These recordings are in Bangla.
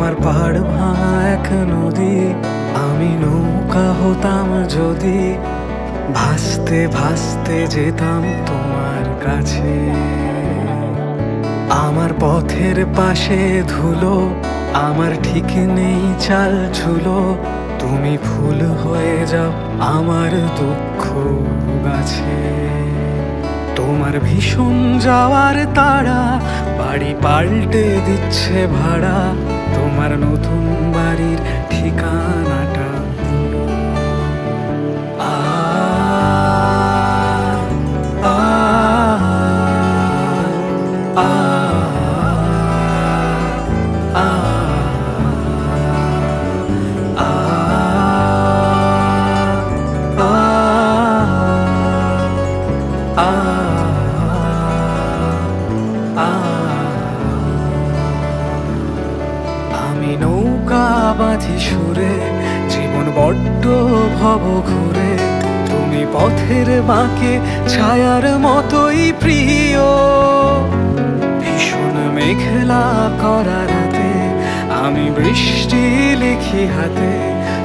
আমার পাড় ভাঙা এক নদী, আমি নৌকা হতাম যদি ভাসতে ভাসতে যেতাম তোমার কাছে। আমার পথের পাশে ধুলো, আমার ঠিক নেই চাল ঝুলো, তুমি ফুল হয়ে যাও আমার দুঃখ গাছে। তোমার ভীষণ যাওয়ার তারা বাড়ি পাল্টে দিচ্ছে ভাড়া। তোমার নতুন বাড়ির ঠিকানাটা সুরে, জীবন বড্ড ভব ঘুরে। তুমি পথের বাঁকে, ছায়ার মতোই প্রিয়। ভীষণ মেঘলা করা রাতে, আমি বৃষ্টি লিখি হাতে।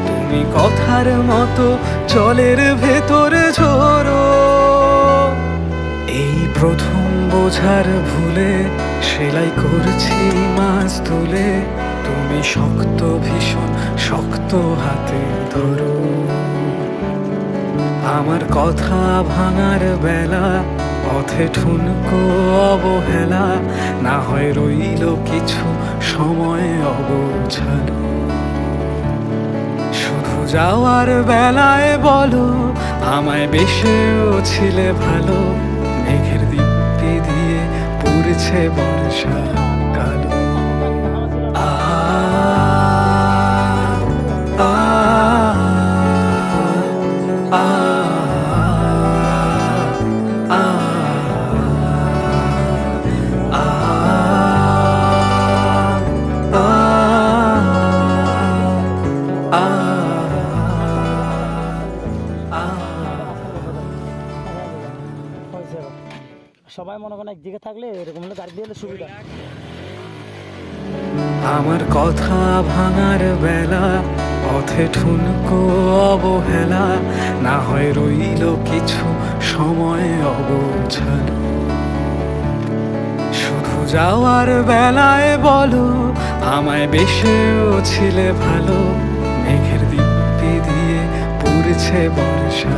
তুমি কথার মতো জলের ভেতর ঝোরো। এই প্রথম বোঝার ভুলে সেলাই করছি মাছ তুলে। তুমি শক্ত ভীষণ, শক্ত হাতে ধরো। আমার কথা ভাঙার বেলা, পথে ঠুনকো অবহেলা, না হয় রইল কিছু সময় অগোছালো। শুধু যাওয়ার বেলায় বলো, আমায় বেশেও ছিলে ভালো, মেঘের দিব্যি দিয়ে পড়ছে বর্ষা। সবাই মনে করেন একদিকে থাকলে এরকম হলে গাড়ি দিয়ে সুবিধা। আমার কথা ভাঙার বেলা, পথে ঠুনকো অবহেলা, না হয় রইল কিছু সময় অগোছালো। শুধু যাওয়ার বেলায় বলো, আমায় বেশেও ছিলে ভালো, মেঘের দিব্যি দিয়ে পড়ছে বর্ষা।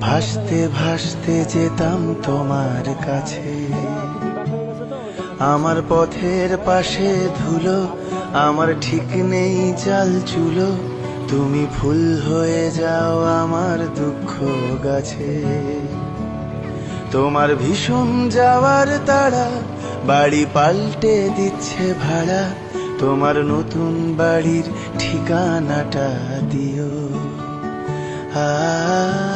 ভাসতে ভাসতে যেতাম তোমার কাছে। আমার পথের পাশে ধুলো, আমার ঠিক নেই চাল চুলো, তুমি ফুল হয়ে যাও আমার দুঃখ গাছে। তোমার ভীষণ যাওয়ার তাড়া, বাড়ি পাল্টে দিচ্ছে ভাড়া, তোমার নতুন বাড়ির ঠিকানাটা দিও। আ